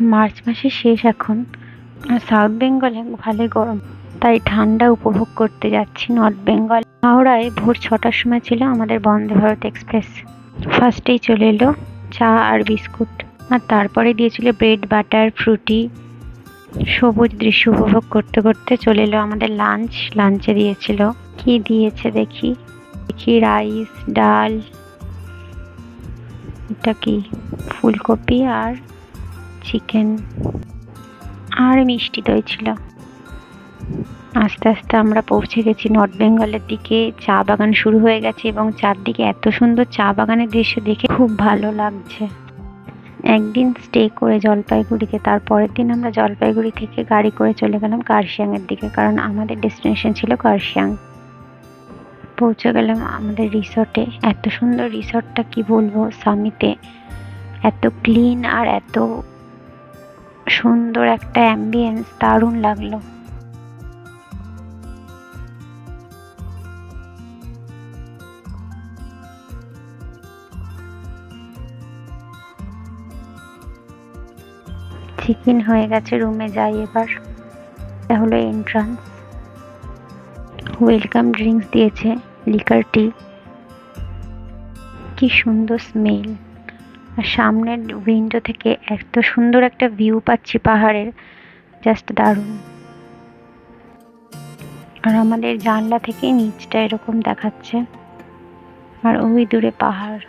March মাসের শেষ এখন। সাউথ বেঙ্গলে ভালোই গরম, তাই ঠান্ডা উপভোগ করতে যাচ্ছি নর্থ বেঙ্গল। হাওড়ায় ভোর ছটার সময় ছিল আমাদের বন্দে ভারত এক্সপ্রেস। ফার্স্টেই চলে এলো চা আর বিস্কুট। আর তারপরে দিয়েছিল ব্রেড, বাটার, ফ্রুটি। সবুজ দৃশ্য উপভোগ করতে করতে চলে এলো আমাদের লাঞ্চ। লাঞ্চে দিয়েছিল কি দিয়েছে দেখি? দেখি রাইস, ডাল। এটা কি? ফুলকপি আর চিকেন আর মিষ্টি দই ছিল। আস্তে আস্তে আমরা পৌঁছে গেছি নর্থ বেঙ্গলের দিকে। চা বাগান শুরু হয়ে গেছে এবং চারদিকে এত সুন্দর চা বাগানের দৃশ্য দেখে খুব ভালো লাগছে। একদিন স্টে করে জলপাইগুড়িতে তারপরের দিন আমরা জলপাইগুড়ি থেকে গাড়ি করে চলে গেলাম কার্শিয়াংয়ের দিকে, কারণ আমাদের ডেস্টিনেশন ছিল কার্শিয়াং। পৌঁছে গেলাম আমাদের রিসর্টে এত সুন্দর রিসর্টটা কি বলব? সামিতে এত ক্লিন আর এত সুন্দর একটা অ্যাম্বিয়েন্স দারুণ লাগল। চিকেন হয়ে গেছে রুমে যাই এবার। এটা হলো এন্ট্রান্স ওয়েলকাম ড্রিঙ্কস দিয়েছে লিকার টি কি সুন্দর স্মেল সামনের উইন্ডো থেকে এত সুন্দর একটা ভিউ পাচ্ছি পাহাড়ের জাস্ট দারুণ। আর আমাদের জানলা থেকে নিচটা এরকম দেখাচ্ছে, আর ওই দূরে পাহাড়।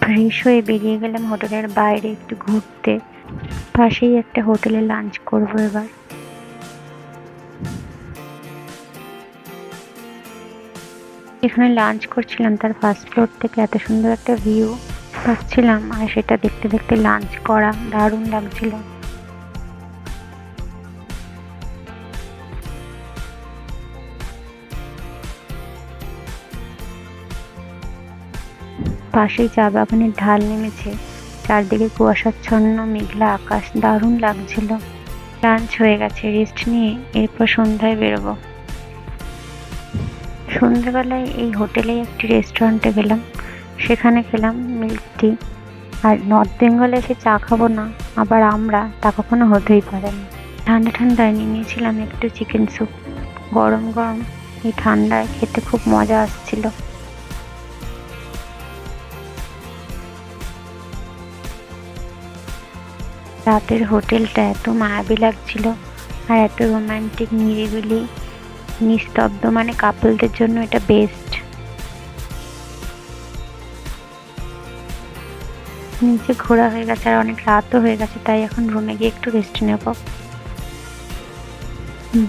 ফ্রেশ হয়ে বেরিয়ে গেলাম হোটেলের বাইরে একটু ঘুরতে, পাশেই একটা হোটেলে লাঞ্চ করব এবার। এখানে লাঞ্চ করছিলাম, তার ফার্স্ট ফ্লোর থেকে এত সুন্দর একটা ভিউ পাচ্ছিলাম আর সেটা দেখতে দেখতে লাঞ্চ করা দারুণ লাগছিল। পাশেই চা বাগানের ঢাল নেমেছে, চারদিকে কুয়াশাচ্ছন্ন মেঘলা আকাশ, দারুণ লাগছিল। লাঞ্চ হয়ে গেছে রেস্ট নিয়ে এরপর সন্ধ্যায় বেরোবো। সন্ধ্যেবেলায় এই হোটেলে একটি রেস্টুরেন্টে গেলাম। সেখানে খেলাম মিল্ক টি। আর নর্থ বেঙ্গলে এসে চা খাব না, আবার আমরা, তা কখনো হতেই পারে না। ঠান্ডা ঠান্ডায় নিয়ে নিয়েছিলাম একটু চিকেন স্যুপ। গরম গরম, এই ঠান্ডায় খেতে খুব মজা আসছিল। রাতের হোটেলটা এত মায়াবী লাগছিল আর এত রোম্যান্টিক নিরিবিলি। নিস্তব্ধ মানে কাপলদের জন্য এটা বেস্ট নিচে ঘোরা হয়ে গেছে আর অনেক রাতও হয়ে গেছে, তাই এখন রুমে গিয়ে একটু রেস্ট নেব।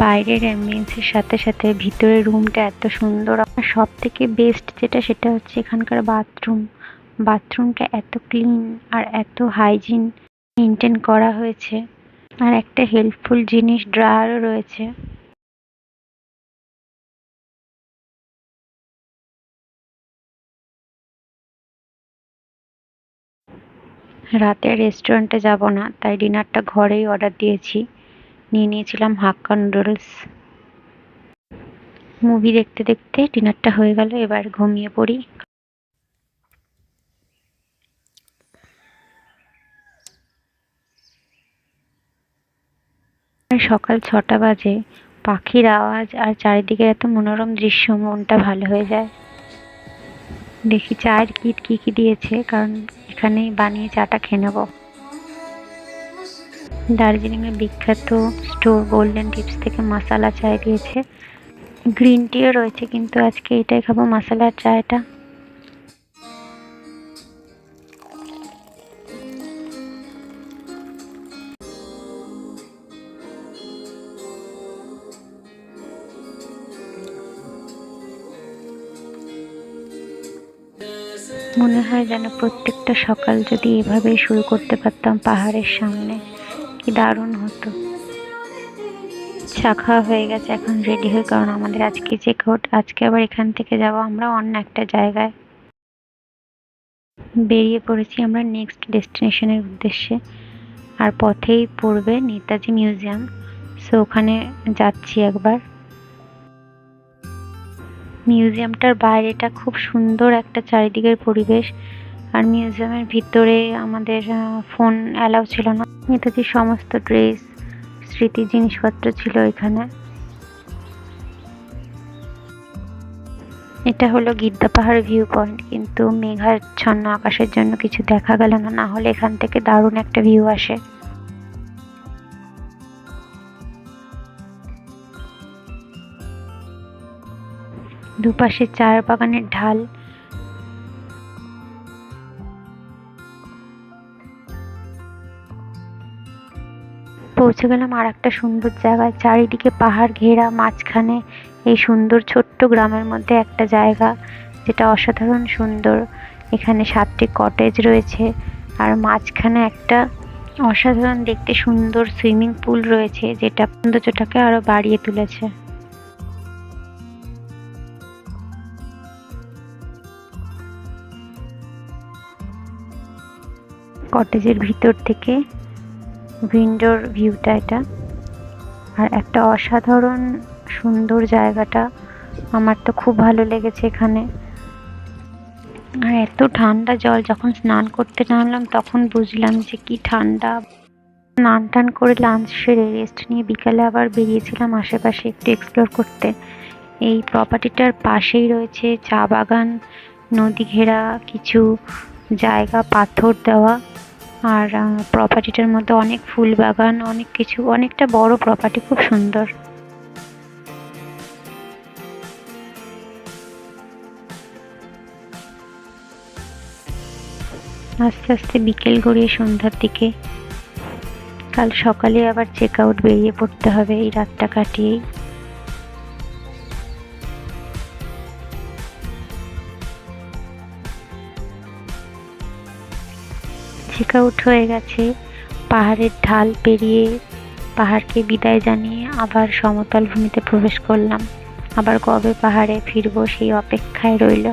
বাইরের অ্যাম্বিয়েন্সের সাথে সাথে ভিতরের রুমটা এত সুন্দর। আর সব থেকে বেস্ট যেটা সেটা হচ্ছে এখানকার বাথরুম বাথরুমটা এত ক্লিন আর এত হাইজিন মেনটেন করা হয়েছে। আর একটা হেল্পফুল জিনিস ড্রয়ারও রয়েছে। রাতে রেস্টুরেন্টে যাব না, তাই ডিনারটা ঘরেই অর্ডার দিয়েছি। নিয়ে নিয়েছিলাম হাক্কা নুডলস মুভি দেখতে দেখতে ডিনারটা হয়ে গেল, এবার ঘুমিয়ে পড়ি। সকাল ছটা বাজে, পাখির আওয়াজ আর চারিদিকে এত মনোরম দৃশ্য, মনটা ভালো হয়ে যায়। দেখি চায়ের কিট কি কি দিয়েছে, কারণ এখানে বানিয়ে চাটা খেয়ে নেব। দার্জিলিংয়ের বিখ্যাত স্টোর গোল্ডেন টিপস থেকে মশালা চায় দিয়েছে। গ্রিন টিও রয়েছে, কিন্তু আজকে এটাই খাব মশালার চায়টা। মনে হয় যেন প্রত্যেকটা সকাল যদি এভাবেই শুরু করতে পারতাম পাহাড়ের সামনে। কি দারুণ হতো। খাওয়া হয়ে গেছে, এখন রেডি হয়ে কারণ আমাদের আজকে চেক আউট আজকে আবার এখান থেকে যাব আমরা অন্য একটা জায়গায়। বেরিয়ে পড়েছি আমরা নেক্সট ডেস্টিনেশনের উদ্দেশ্যে। আর পথেই পড়বে নেতাজি মিউজিয়াম সো ওখানে যাচ্ছি একবার। মিউজিয়ামটার বাইরেটা খুব সুন্দর একটা চারিদিকের পরিবেশ। আর মিউজিয়ামের ভিতরে আমাদের ফোন অ্যালাউ ছিল না। নেতাজির সমস্ত ড্রেস, স্মৃতি, জিনিসপত্র ছিল এখানে। এটা হলো গিদ্দা পাহাড় ভিউ পয়েন্ট কিন্তু মেঘাচ্ছন্ন আকাশের জন্য কিছু দেখা গেল না। না হলে এখান থেকে দারুণ একটা ভিউ আসে। দুপাশে চার বাগানের ঢাল। পৌঁছে গেলাম আর একটা সুন্দর জায়গায়, চারিদিকে পাহাড় ঘেরা মাঝখানে এই সুন্দর ছোট্ট গ্রামের মধ্যে একটা জায়গা, যেটা অসাধারণ সুন্দর। এখানে সাতটি কটেজ রয়েছে আর মাঝখানে একটা অসাধারণ দেখতে সুন্দর সুইমিং পুল রয়েছে, যেটা সৌন্দর্যটাকে আরও বাড়িয়ে তুলেছে। কটেজের ভিতর থেকে উইন্ডোর ভিউটা এটা। আর একটা অসাধারণ সুন্দর জায়গাটা। আমার তো খুব ভালো লেগেছে এখানে। আর এত ঠান্ডা জল, যখন স্নান করতে নামলাম তখন বুঝলাম যে কি ঠান্ডা। স্নান টান করে লাঞ্চ সেরে রেস্ট নিয়ে বিকালে আবার বেরিয়েছিলাম আশেপাশে একটু এক্সপ্লোর করতে। এই প্রপার্টিটার পাশেই রয়েছে চা বাগান, নদী ঘেরা, কিছু জায়গা, পাথর দেওয়া। আর প্রপার্টিটার মধ্যে অনেক ফুল বাগান, অনেক কিছু, অনেকটা বড় প্রপার্টি খুব সুন্দর। আস্তে আস্তে বিকেল গড়িয়ে সন্ধ্যার দিকে। কাল সকালে আবার চেক আউট বেরিয়ে পড়তে হবে, এই রাতটা কাটিয়েই। চেক আউট হয়ে গেছে। পাহাড়ের ঢাল পেরিয়ে পাহাড়কে বিদায় জানিয়ে আবার সমতল ভূমিতে প্রবেশ করলাম। আবার কবে পাহাড়ে ফিরবো সেই অপেক্ষায় রইল।